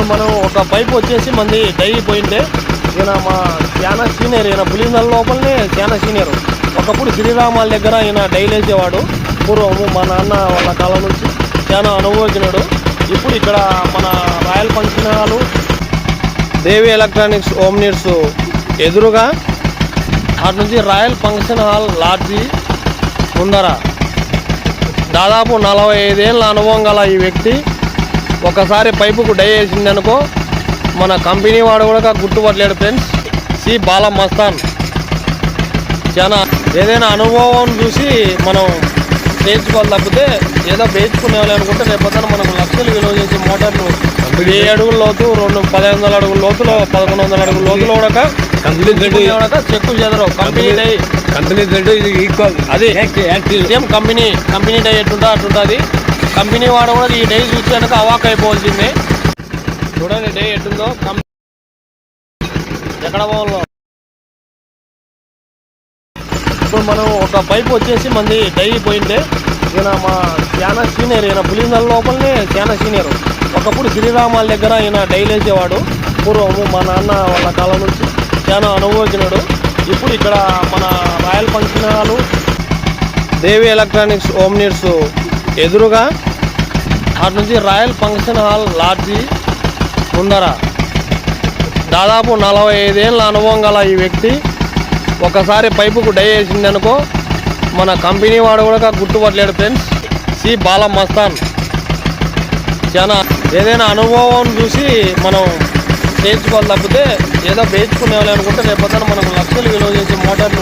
ఇప్పుడు మనం ఒక పైప్ వచ్చేసి మంది డైలీ పోయింటే ఈయన మా చాలా సీనియర్ ఈయన పులిందల లోపలనే చాలా సీనియర్. ఒకప్పుడు శ్రీరామాల దగ్గర ఈయన డైలీ వేసేవాడు. పూర్వము మా నాన్న వాళ్ళ కాలం నుంచి చాలా అనుభవజ్ఞుడు. ఇప్పుడు ఇక్కడ మన royal function hall Devi electronics ఓమ్నీర్స్ ఎదురుగా అటు నుంచి రాయల్ ఫంక్షన్ హాల్ లాడ్జి ముందర. దాదాపు నలభై ఐదేళ్ళ అనుభవం గల ఈ వ్యక్తి ఒకసారి పైపుకు డై వేసిందనుకో మన కంపెనీ వాడు కూడా గుర్తుపట్టలేడు ఫ్రెండ్స్. సి బాల మస్తాన్ చాలా ఏదైనా అనుభవం చూసి మనం చేయించుకోవాలి తప్పితే ఏదో వేయించుకునేవాలి అనుకుంటే రేపొద్దున మనకు లక్షలు విలువ చేసే మోటార్లు వెయ్యి అడుగుల లోతు రెండు పదిహేను వందల అడుగుల లోతులో పదకొండు వందల అడుగుల లోతులో కూడా కంపెనీ చెక్కు చెదరవు. Company die. కంపెనీ ఇది ఈక్వల్ అది. సేమ్ కంపెనీ కంపెనీ డై ఎట్టుంటా అట్టుంటుంది. కంపెనీ వాడు కూడా ఈ డై కనుక అవాక్ అయిపోవాల్సిందే. చూడండి డై ఎట్టుందో. కంపెనీ ఎక్కడ పోవాలో. ఇప్పుడు మనం ఒక పైప్ వచ్చేసి మంది డై పోయింటే ఈయన మా చాలా సీనియర్ ఈయన పులిందల లోపలనే చాలా సీనియర్. ఒకప్పుడు గిరిరామాల దగ్గర ఈయన డైలీ వేసేవాడు. పూర్వము మా నాన్న వాళ్ళ కాలం నుంచి చాలా అనుభవించినాడు ఇప్పుడు ఇక్కడ మన royal function hall Devi electronics ఓమ్నీర్స్ ఎదురుగా అటు నుంచి రాయల్ ఫంక్షన్ హాల్ లాడ్జి ముందర. దాదాపు నలభై ఐదేళ్ళ అనుభవం గల ఈ వ్యక్తి ఒకసారి పైపుకు డై వేసిందనుకో మన కంపెనీ వాడు కూడా గుర్తుపట్టలేడు ఫ్రెండ్స్. సి బాల మస్తాన్ చాలా ఏదైనా అనుభవం చూసి మనం చేయించుకోవాలి తప్పితే ఏదో వేయించుకునేవాలి అనుకుంటే రేపొద్దున మనకు లక్షలు విలువ చేసే మోటార్లు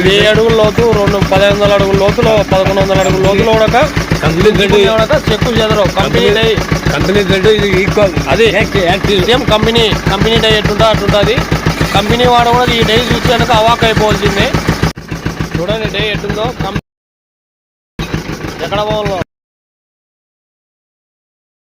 వెయ్యి అడుగుల లోతు రెండు పదిహేను వందల అడుగుల లోతులో పదకొండు వందల అడుగుల లోతులో కూడా కంపెనీ చెక్కు చెదరవు. కంపెనీ డై కంపెనీ థ్రెడ్ ఇది ఈక్వల్ అది సేమ్ కంపెనీ కంపెనీ డై ఎట్టుంటా అట్టుంటుంది. కంపెనీ వాడు కూడా ఈ డై చూసాక అవాక్ అయిపోవాల్సిందే. చూడండి డై ఎట్టుందో. కం- ఎక్కడ పోవాలో.